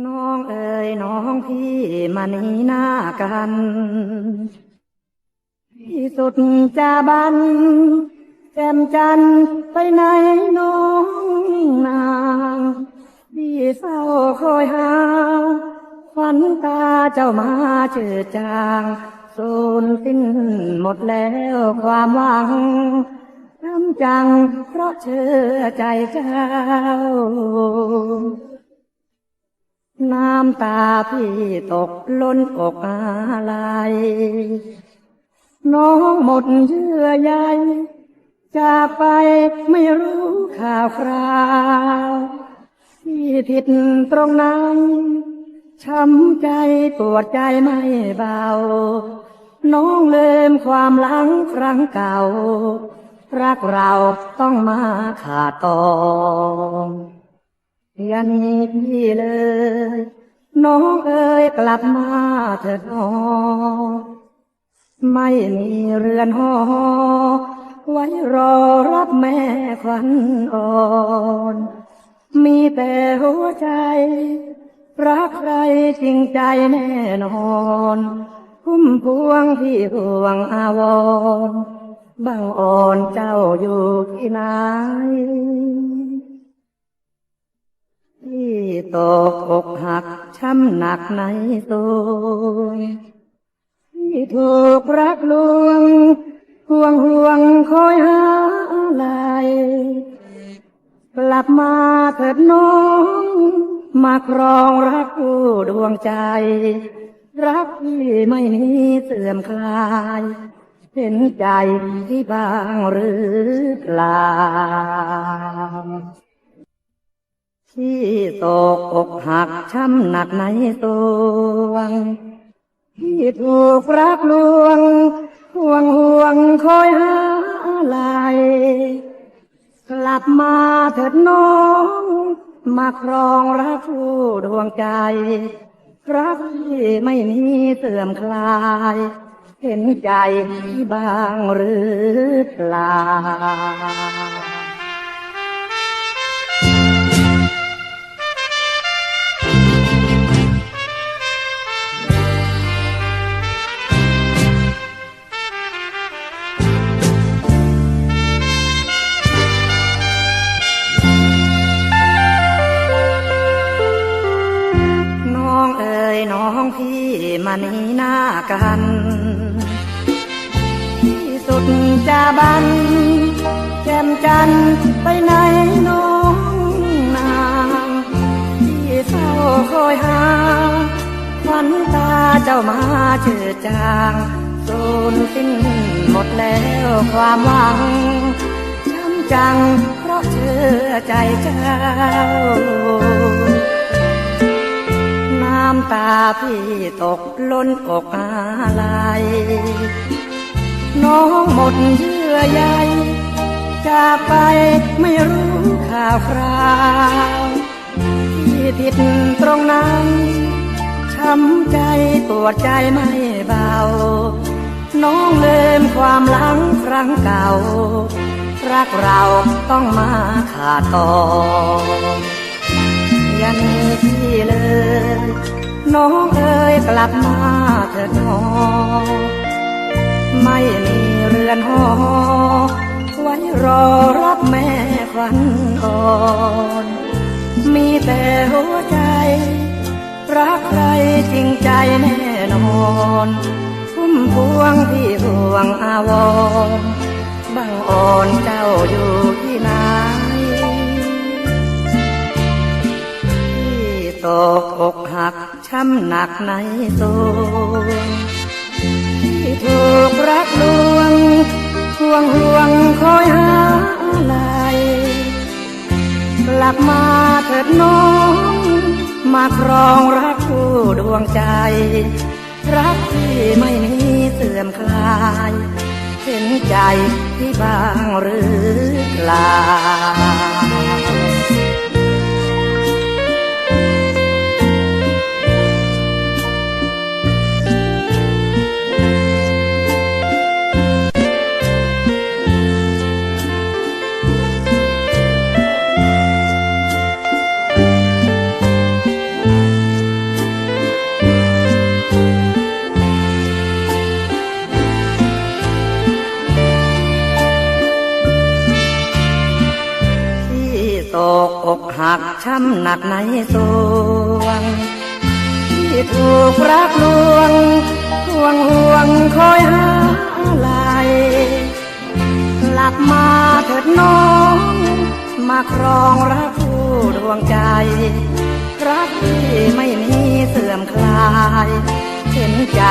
น้องเอ๋ยน้องพี่มานีหน้ากันที่สุดจะบันแจ่มจันไปไหนน้องนางพี่เศร้าคอยหาฝันตาเจ้ามาเจือจางสูญสิ้นหมดแล้วความหวังน้ำจังเพราะเชื่อใจเจ้า น้ำตาพี่ตกล้นอกอะไรน้องหมดเยื่อใยจากไปไม่รู้ข่าวคราวที่ผิดตรงไหนช้ำใจปวดใจไม่เบา น้องเลืมความหลังครั้งเก่า รักเราต้องมาขาดตอนอ ย่าหนีพี่เลย น้องเอ๋ยกลับมาเถิดน้องไม่มีเรือนหอ ไว้รอรับแม่ควันอ่อน มีแต่หัวใจ รักใครจริงใจแน่นอนพุ่มพวงพี่พวงอาวรบังอ่อนเจ้าอยู่ที่ไหน ตกอกหักช้ำหนักในตัวที่ถูกรักลวงห่วงห่วงคอยหาอะไรกลับมาเถิดน้อง มาครองรักผู้ดวงใจ รักที่ไม่มีเสื่อมคลาย เห็นใจที่บางหรือเปล่า ที่ตกอกหักช้ำหนักในตัวงที่ถูกรักลวงห่วงห่วงคอยหาอะไรกลับมาเถิดน้อง มาครองรักผู้ดวงใจ รักที่ไม่มีเสื่อมคลาย เห็นใจที่บางหรือเปล่า มานีหน้ากัน ที่สุดจะบันแจ่มจันไปไหนน้องนางที่เศร้าคอยหาฝันตาเจ้ามาเจือจางสูญสิ้นหมดแล้วความหวังช้ำจังเพราะเชื่อใจเจ้าำตาพี่ตกล้นอกอะไรน้องหมดเยื่อใยจากไปไม่รู้ข่าวคราวที่ผิดตรงนั้นช้ำใจปวดใจไม่เบา น้องเลืมความหลังครั้งเก่า รักเราต้องมาขาดตอนอย่าหนีพี่เลย น้องเอ๋ยกลับมาเถิดน้องไม่มีเรือนหอไว้รอรับแม่ควันอ่อนมีแต่หัวใจ รักใครจริงใจแน่นอนพุ่มพวงพี่พวงอาวรบังอ่อนเจ้าอยู่ที่ไหนที่ตกอ หักช้ำหนักในตัวที่ถูกรักลวงห่วงห่วงคอยหาอะไรกลับมาเถิดน้อง มาครองรักผู้ดวงใจ รักที่ไม่มีเสื่อมคลายเห็นใจที่บางหรือเปล่า อกหักช้ำหนักในสวง ที่ถูกรักลวงห่วงห่วงคอยหาอะไรกลับมาเถิดน้อง มาครองรักคู่ดวงใจ รักที่ไม่มีเสื่อมคลาย เห็นใจ